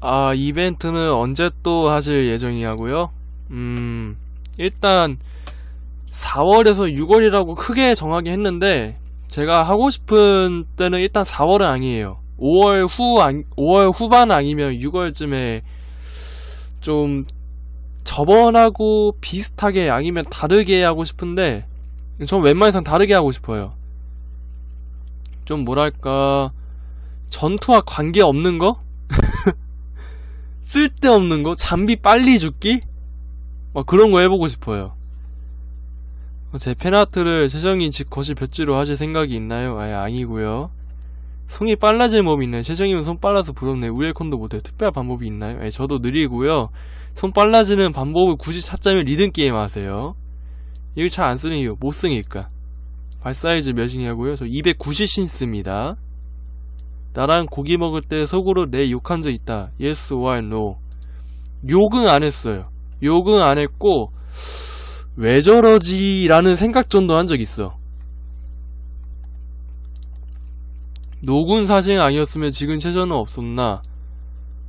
아, 이벤트는 언제 또 하실 예정이냐고요? 음, 일단 4월에서 6월이라고 크게 정하긴 했는데 제가 하고 싶은 때는 일단 4월은 아니에요. 5월 후, 아니, 5월 후반 아니면 6월쯤에 좀 저번하고 비슷하게 아니면 다르게 하고 싶은데 전 웬만해선 다르게 하고 싶어요. 좀 뭐랄까 전투와 관계없는 거? 쓸데없는 거? 잠비 빨리 죽기? 막 그런 거 해보고 싶어요. 제 팬아트를 세정이 집 거실 볕지로 하실 생각이 있나요? 아예 아니고요. 손이 빨라질 몸이 있나요? 세정이면 손 빨라서 부럽네. 우엘콘도 못해요. 특별한 방법이 있나요? 아니, 저도 느리고요. 손 빨라지는 방법을 굳이 찾자면 리듬 게임 하세요. 이걸 잘 안 쓰는 이유 못 쓰니까. 발 사이즈 몇이냐고요? 저 290신스입니다. 나랑 고기 먹을 때 속으로 내 욕한 적 있다. Yes or no. 욕은 안 했어요. 욕은 안 했고 왜 저러지? 라는 생각 정도 한 적 있어. 노군 사실 아니었으면 지금 최저는 없었나?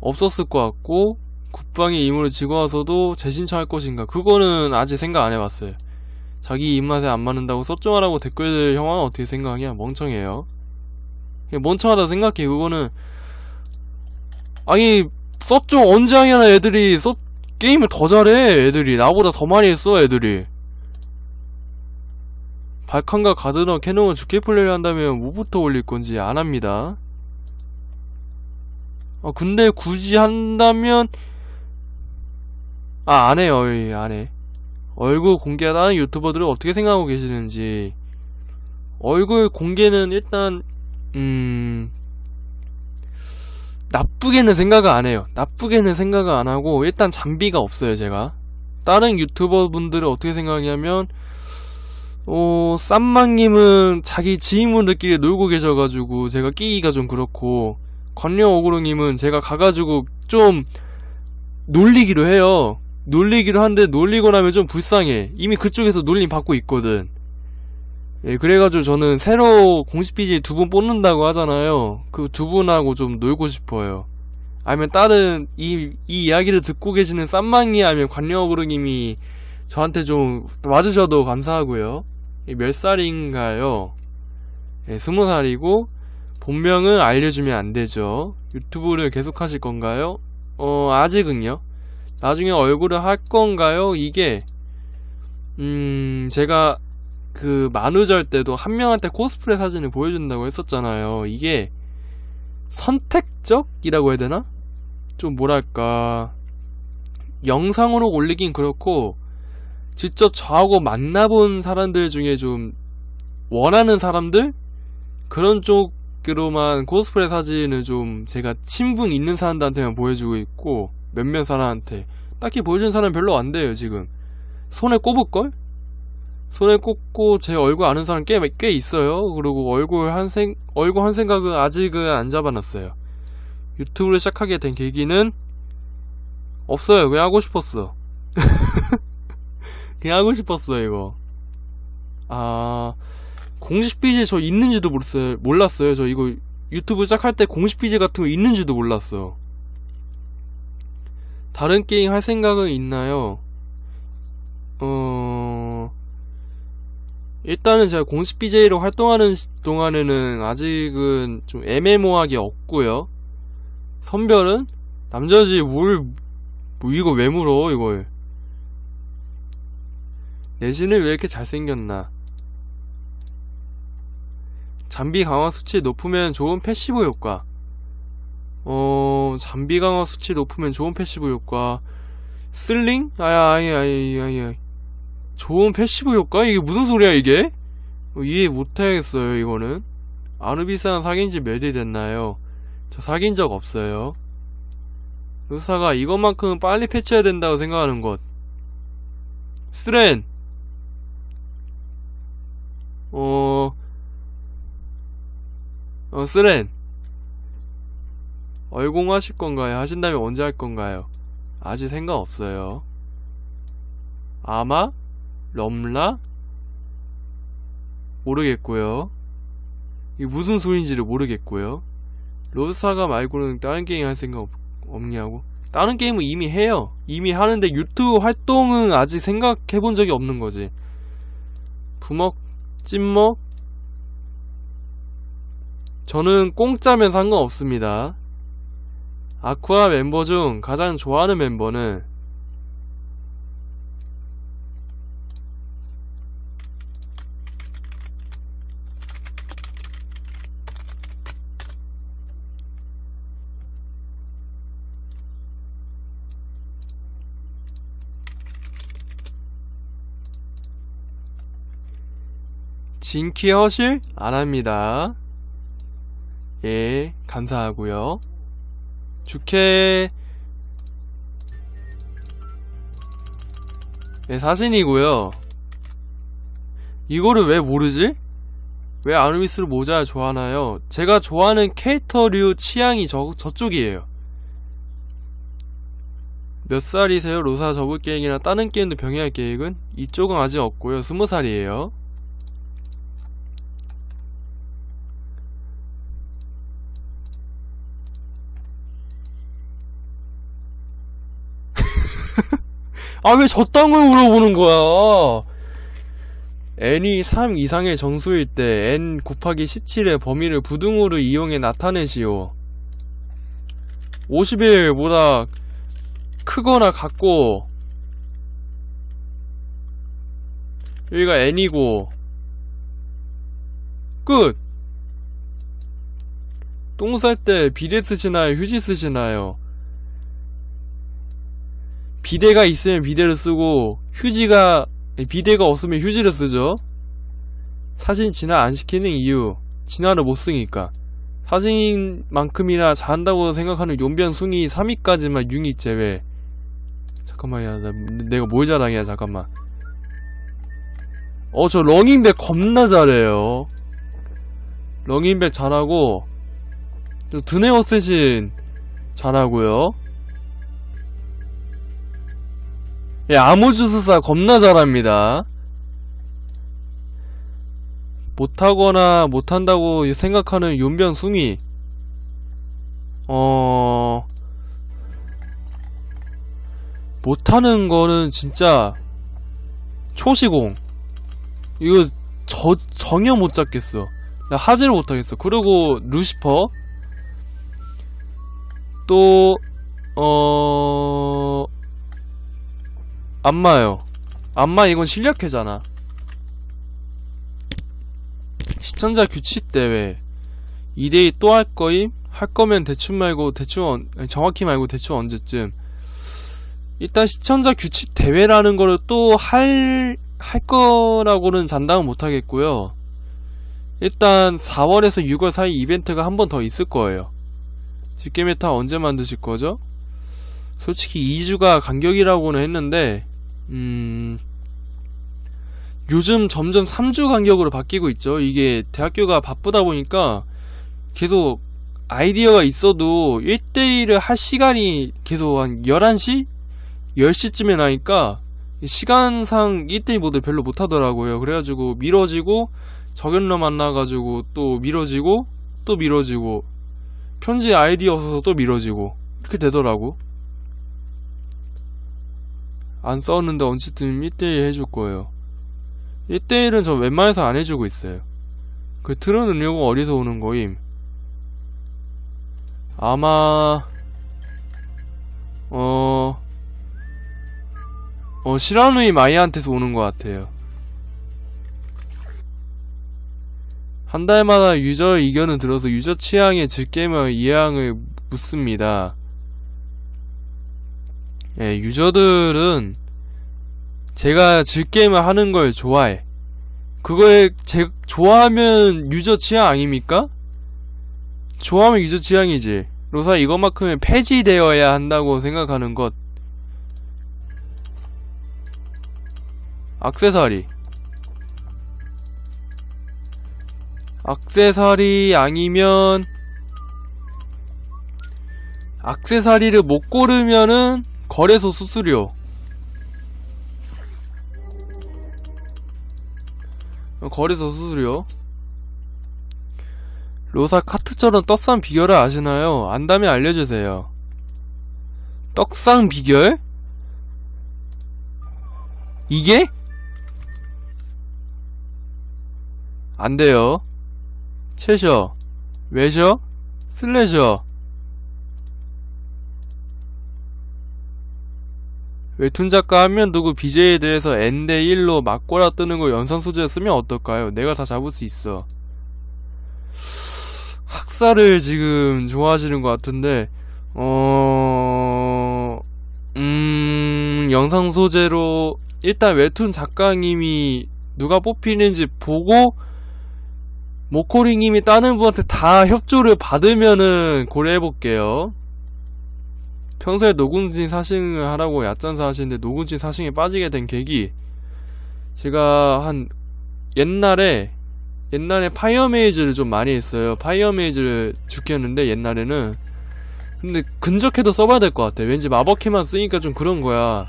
없었을 것 같고 국방의 임무를 지고 와서도 재신청할 것인가? 그거는 아직 생각 안 해봤어요. 자기 입맛에 안 맞는다고 섭정하라고 댓글들 형아는 어떻게 생각하냐? 멍청해요. 멍청하다 생각해. 그거는 아니 섭정 언제 하냐나 애들이 섭 게임을 더 잘해 애들이. 나보다 더 많이 했어 애들이. 발칸과 가드너 캐논을 죽게 플레이 한다면 뭐부터 올릴 건지 안 합니다. 아 근데 굳이 한다면 아 안해요. 안해. 얼굴 공개하다는 유튜버들은 어떻게 생각하고 계시는지. 얼굴 공개는 일단 음 나쁘게는 생각을 안 해요. 나쁘게는 생각을 안 하고 일단 잠비가 없어요, 제가. 다른 유튜버 분들은 어떻게 생각하냐면 어, 쌈망님은 자기 지인분들끼리 놀고 계셔가지고 제가 끼기가 좀 그렇고 관녀 오그로님은 제가 가가지고 좀 놀리기로 해요. 놀리기로 하는데 놀리고 나면 좀 불쌍해. 이미 그쪽에서 놀림 받고 있거든. 예, 그래가지고 저는 새로 공식 BJ 두 분 뽑는다고 하잖아요. 그 두 분하고 좀 놀고 싶어요. 아니면 다른 이, 이 이야기를 듣고 계시는 쌈망이 아니면 관녀어그루님이 저한테 좀 와주셔도 감사하고요. 몇 살인가요? 예, 스무 살이고 본명은 알려주면 안 되죠. 유튜브를 계속 하실 건가요? 어, 아직은요. 나중에 얼굴을 할 건가요? 이게 음, 제가 그 만우절 때도 한 명한테 코스프레 사진을 보여준다고 했었잖아요. 이게 선택적이라고 해야 되나? 좀 뭐랄까 영상으로 올리긴 그렇고 직접 저하고 만나본 사람들 중에 좀 원하는 사람들 그런 쪽으로만 코스프레 사진을 좀 제가 친분 있는 사람들한테만 보여주고 있고 몇몇 사람한테 딱히 보여준 사람 별로 안 돼요 지금 손에 꼽을 걸? 손에 꽂고 제 얼굴 아는 사람 꽤, 꽤 있어요. 그리고 얼굴 한 생, 얼굴 한 생각은 아직은 안 잡아놨어요. 유튜브를 시작하게 된 계기는 없어요. 그냥 하고 싶었어. 그냥 하고 싶었어, 이거. 아, 공식 BJ 저 있는지도 몰랐어요. 몰랐어요. 저 이거 유튜브 시작할 때 공식 BJ 같은 거 있는지도 몰랐어. 다른 게임 할 생각은 있나요? 어, 일단은 제가 공식 BJ로 활동하는 동안에는 아직은 좀 애매모하게 없고요. 선별은 남자지 뭘, 뭐 이거 왜 물어 이걸. 내신을 왜 이렇게 잘생겼나. 잠비 강화 수치 높으면 좋은 패시브 효과. 어, 잠비 강화 수치 높으면 좋은 패시브 효과. 슬링? 아야, 아야, 아야, 아야. 좋은 패시브 효과? 이게 무슨 소리야 이게? 어, 이해 못하겠어요 이거는 아누비스랑 사귄 지 몇일 됐나요? 저 사귄 적 없어요 루사가 이것만큼은 빨리 패치해야 된다고 생각하는 것 스렌 어... 어 스렌 얼공하실 건가요? 하신다면 언제 할 건가요? 아직 생각 없어요 아마 럼라? 모르겠고요. 이게 무슨 소리인지를 모르겠고요. 로드사가 말고는 다른 게임 할 생각 없냐고. 다른 게임은 이미 해요. 이미 하는데 유튜브 활동은 아직 생각해 본 적이 없는 거지. 부먹, 찐먹. 저는 공짜면 상관없습니다. 아쿠아 멤버 중 가장 좋아하는 멤버는 진키 허실? 안 합니다. 예, 감사하고요. 주캐 예, 사진이고요. 이거를 왜 모르지? 왜 아누비스를 모자 좋아하나요? 제가 좋아하는 캐릭터류 취향이 저, 저쪽이에요. 몇 살이세요? 로사 접을 계획이나 다른 게임도 병행할 계획은? 이쪽은 아직 없고요. 스무 살이에요. 아, 왜 저딴 걸 물어보는 거야? n이 3 이상의 정수일 때 n 곱하기 17의 범위를 부등호를 이용해 나타내시오. 50일보다 크거나 같고 여기가 n이고 끝! 똥 쌀 때 비데 쓰시나요? 휴지 쓰시나요? 비데가 있으면 비데를 쓰고 휴지가 비데가 없으면 휴지를 쓰죠. 사진 진화 안 시키는 이유 진화를 못 쓰니까. 사진만큼이나 잘한다고 생각하는 용변 숭이 3위까지만 융이 제외. 잠깐만요. 나, 내가 뭘 자랑이야 잠깐만. 어저 렁인백 겁나 잘해요. 렁인백 잘하고 저 드네어셋신 잘하고요 예, 아무주스사 겁나 잘합니다. 못하거나 못한다고 생각하는 윤변 숭이. 어... 못하는 거는 진짜 초시공. 이거 저, 전혀 못 잡겠어. 나 하지를 못하겠어. 그리고 루시퍼. 또 어... 안마요. 안마 이건 실력회잖아. 시청자 규칙 대회. 2대2 또 할 거임? 할 거면 대충 말고 대충 언, 정확히 말고 대충 언제쯤. 일단 시청자 규칙 대회라는 거를 또 할, 할 거라고는 장담은 못 하겠고요. 일단 4월에서 6월 사이 이벤트가 한 번 더 있을 거예요. 집게메타 언제 만드실 거죠? 솔직히 2주가 간격이라고는 했는데 음, 요즘 점점 3주 간격으로 바뀌고 있죠. 이게 대학교가 바쁘다 보니까 계속 아이디어가 있어도 1대1을 할 시간이 계속 한 11시? 10시쯤에 나니까 시간상 1대1 모드 별로 못 하더라고요. 그래가지고 미뤄지고 적연러 만나가지고 또 미뤄지고 또 미뤄지고 편지 아이디어 없어서 또 미뤄지고 이렇게 되더라고. 안 싸웠는데 언제든 1대1 해줄 거예요. 1대1은 저 웬만해서 안 해주고 있어요. 그 틀은 능력은 어디서 오는 거임? 아마, 어, 어, 시라누이 마이한테서 오는 것 같아요. 한 달마다 유저 의견을 들어서 유저 취향에 즐게임의 이해항을 묻습니다. 예, 유저들은 제가 즐게임을 하는 걸 좋아해. 그거에 제 좋아하면 유저 취향 아닙니까? 좋아하면 유저 취향이지. 로사 이것만큼은 폐지되어야 한다고 생각하는 것. 악세사리. 악세사리 아니면 악세사리를 못 고르면은 거래소 수수료 거래소 수수료 로사 카트처럼 떴싼 비결을 아시나요? 안다면 알려주세요 떡상 비결? 이게? 안 돼요. 채셔, 외셔, 슬래셔. 웹툰 작가 하면 누구 BJ에 대해서 N대 1로 막고라 뜨는 거 연상 소재 쓰면 어떨까요? 내가 다 잡을 수 있어. 학사를 지금 좋아하시는 것 같은데, 어, 음, 영상 소재로, 일단 웹툰 작가님이 누가 뽑히는지 보고, 모코리님이 다른 분한테 다 협조를 받으면은 고려해볼게요. 평소에 노군진 사싱을 하라고 얕전사 하시는데 노군진 사싱에 빠지게 된 계기. 제가 한 옛날에 옛날에 파이어메이즈를 좀 많이 했어요. 파이어메이즈를 죽였는데 옛날에는. 근데 근접해도 써봐야 될 것 같아 왠지 마법키만 쓰니까 좀 그런 거야.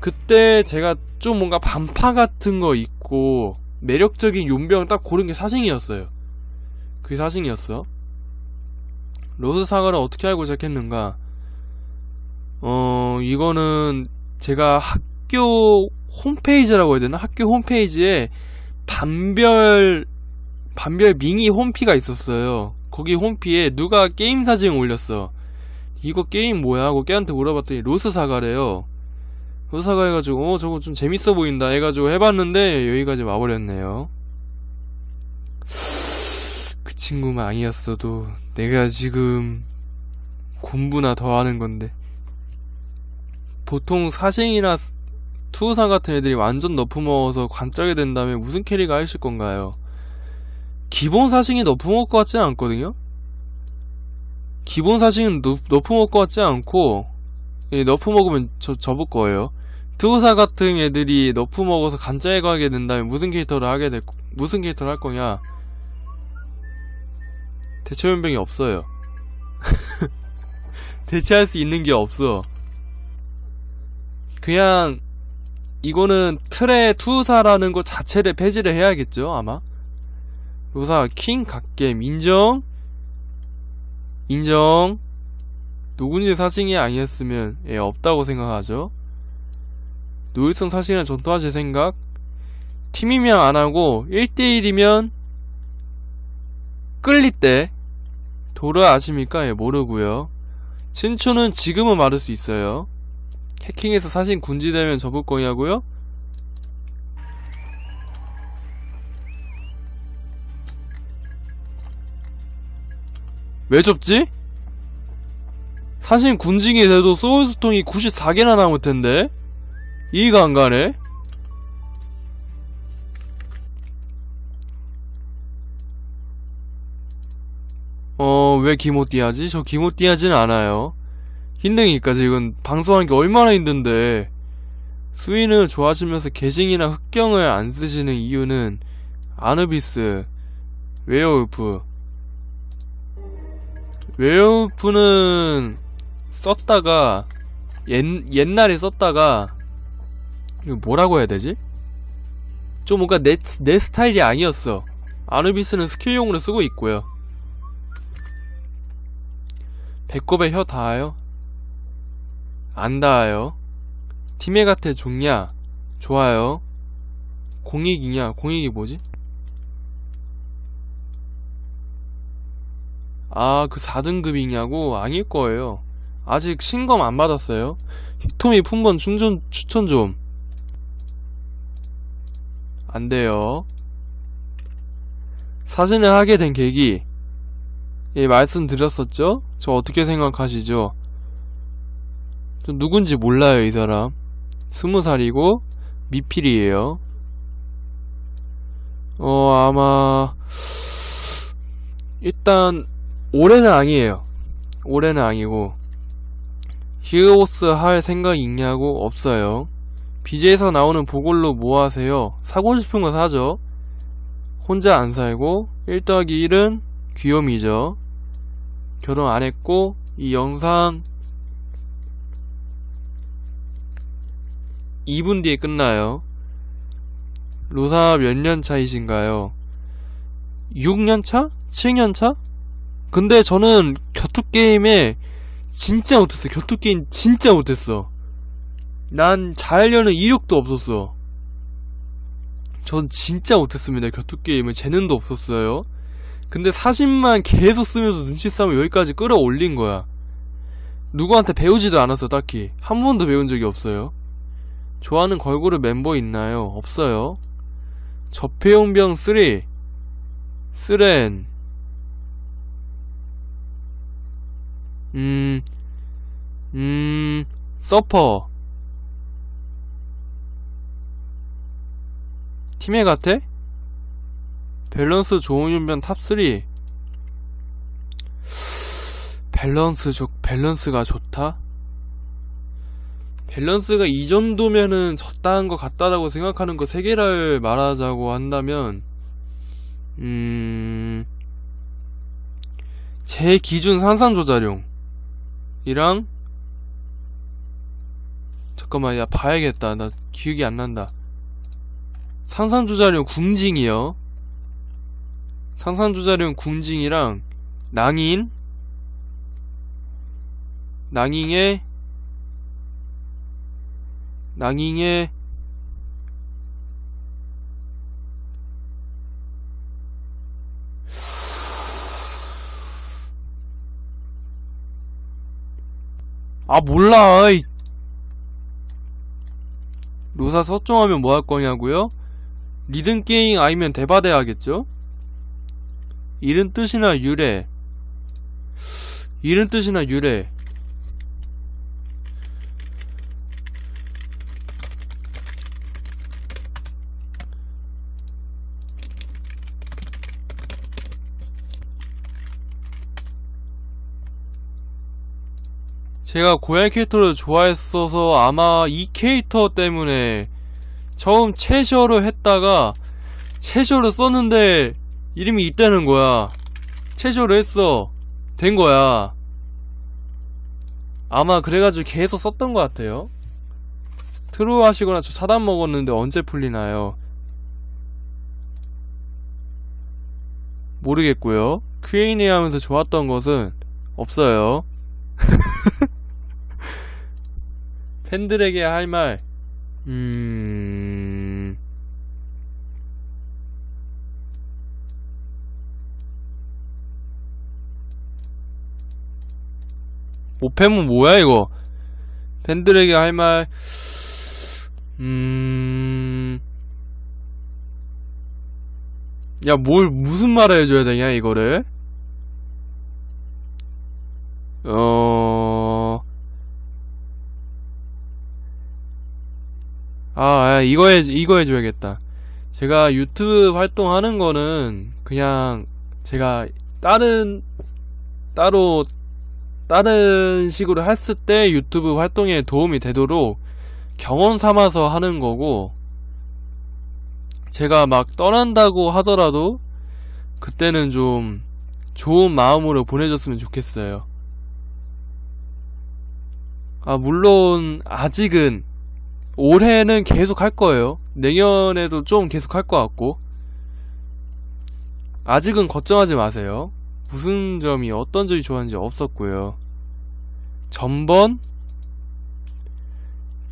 그때 제가 좀 뭔가 반파 같은 거 있고 매력적인 용병 딱 고른 게 사싱이었어요. 그게 사싱이었어. 로스 사과를 어떻게 알고 시작했는가 어, 이거는 제가 학교 홈페이지라고 해야 되나? 학교 홈페이지에 반별, 반별 미니 홈피가 있었어요. 거기 홈피에 누가 게임 사진 올렸어. 이거 게임 뭐야? 하고 걔한테 물어봤더니 로스 사과래요. 로스 사과 해가지고, 어, 저거 좀 재밌어 보인다. 해가지고 해봤는데, 여기까지 와버렸네요. 그 친구만 아니었어도, 내가 지금, 공부나 더 하는 건데. 보통 사생이나 투우상 같은 애들이 완전 너프 먹어서 관짝이 된 다음에 무슨 캐리가 하실 건가요? 기본 사싱이 너프 먹을 것 같지는 않거든요? 기본 사싱은 너, 너프 먹을 것 같지 않고 예, 너프 먹으면 저, 접을 거예요 투우사 같은 애들이 너프 먹어서 간짜에 가게 된다면 무슨 캐릭터를 하게 될 무슨 캐릭터를 할 거냐 대처연병이 없어요 대체할 수 있는 게 없어 그냥 이거는 틀의 투사라는 것 자체를 폐지를 해야겠죠 아마? 요사 킹 갓겜 인정? 인정. 누군지 사칭이 아니었으면 예 없다고 생각하죠. 노일성 사실은 전투하실 생각? 팀이면 안하고 1대1이면 끌릴 때 도르 아십니까? 예 모르고요. 친추는 지금은 말할 수 있어요 해킹해서 사진 군지되면 접을 거냐고요? 왜 접지? 사실 군징이 돼도 소울스톤이 94개나 남을 텐데 이해가 안 가네 어, 왜 기모띠하지? 저 기모띠하진 않아요. 힘드니까 지금 방송하는 게 얼마나 힘든데 수인을 좋아하시면서 개징이나 흑경을 안 쓰시는 이유는 아누비스 웨어울프 웨어울프는 썼다가 옛, 옛날에 썼다가 이거 뭐라고 해야 되지? 좀 뭔가 내, 내 스타일이 아니었어 아누비스는 스킬용으로 쓰고 있고요 배꼽에 혀 닿아요? 안 닿아요. 팀에 같아 좋냐? 좋아요. 공익이냐? 공익이 뭐지? 아, 그 4등급이냐고? 아닐 거예요. 아직 신검 안 받았어요. 히토미 품번 충전 추천 좀. 안 돼요. 사진을 하게 된 계기. 예, 말씀드렸었죠? 저 어떻게 생각하시죠? 저 누군지 몰라요, 이 사람. 스무 살이고, 미필이에요. 어, 아마, 일단, 올해는 아니에요. 올해는 아니고, 히어로스 할 생각 있냐고? 없어요. BJ에서 나오는 보골로 뭐 하세요? 사고 싶은 거 사죠. 혼자 안 살고, 1 더하기 1은 귀요미죠. 결혼 안 했고, 이 영상 2분 뒤에 끝나요. 로사 몇 년 차이신가요? 6년 차? 7년 차? 근데 저는 격투게임에 진짜 못했어. 격투 게임 진짜 못했어. 난 잘하려는 이력도 없었어. 전 진짜 못했습니다. 격투 게임을 재능도 없었어요. 근데 사진만 계속 쓰면서 눈치 싸움을 여기까지 끌어올린 거야. 누구한테 배우지도 않았어, 딱히. 한 번도 배운 적이 없어요. 좋아하는 걸그룹 멤버 있나요? 없어요. 저폐용병 3. 쓰렌. 음, 음, 서퍼. 팀에 같아? 밸런스 좋은 윤변 탑3. 밸런스 좋, 밸런스가 좋다? 밸런스가 이 정도면은 적당한 것 같다라고 생각하는 거 세 개를 말하자고 한다면, 음, 제 기준 산산조자룡. 이랑, 잠깐만, 야, 봐야겠다. 나 기억이 안 난다. 상산조자룡 궁징이요. 상산조자룡 궁징이랑, 낭인, 낭잉의 낭잉의 아 몰라 이. 노사 서종하면 뭐 할 거냐고요? 리듬 게임 아니면 대바대 하겠죠? 이른 뜻이나 유래 이른 뜻이나 유래 제가 고양이 캐릭터를 좋아했어서 아마 이 캐릭터 때문에 처음 채셔를 했다가 채셔를 썼는데 이름이 있다는 거야. 채셔를 했어. 된 거야. 아마 그래가지고 계속 썼던 것 같아요. 트루 하시거나 저 차단 먹었는데 언제 풀리나요? 모르겠고요. Q&A 하면서 좋았던 것은 없어요. 팬들에게 할 말, 음, 오페은 뭐야 이거? 팬들에게 할 말, 음, 야, 뭘, 무슨 말을 해줘야 되냐, 이거를? 어, 아, 아, 이거 해, 이거 해줘야겠다. 제가 유튜브 활동하는 거는 그냥 제가 다른, 따로, 다른 식으로 했을 때 유튜브 활동에 도움이 되도록 경험 삼아서 하는 거고, 제가 막 떠난다고 하더라도 그때는 좀 좋은 마음으로 보내줬으면 좋겠어요. 아, 물론, 아직은, 올해는 계속 할 거예요. 내년에도 좀 계속 할 것 같고. 아직은 걱정하지 마세요. 무슨 점이, 어떤 점이 좋았는지 없었고요. 전번?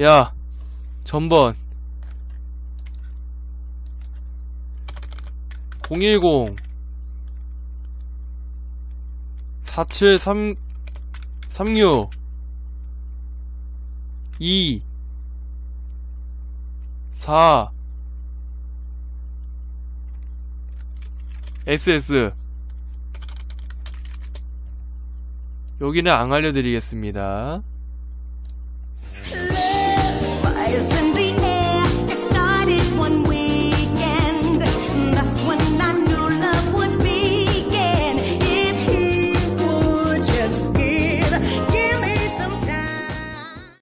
야, 전번. 010 4736 2 4 SS 여기는 안 알려드리겠습니다.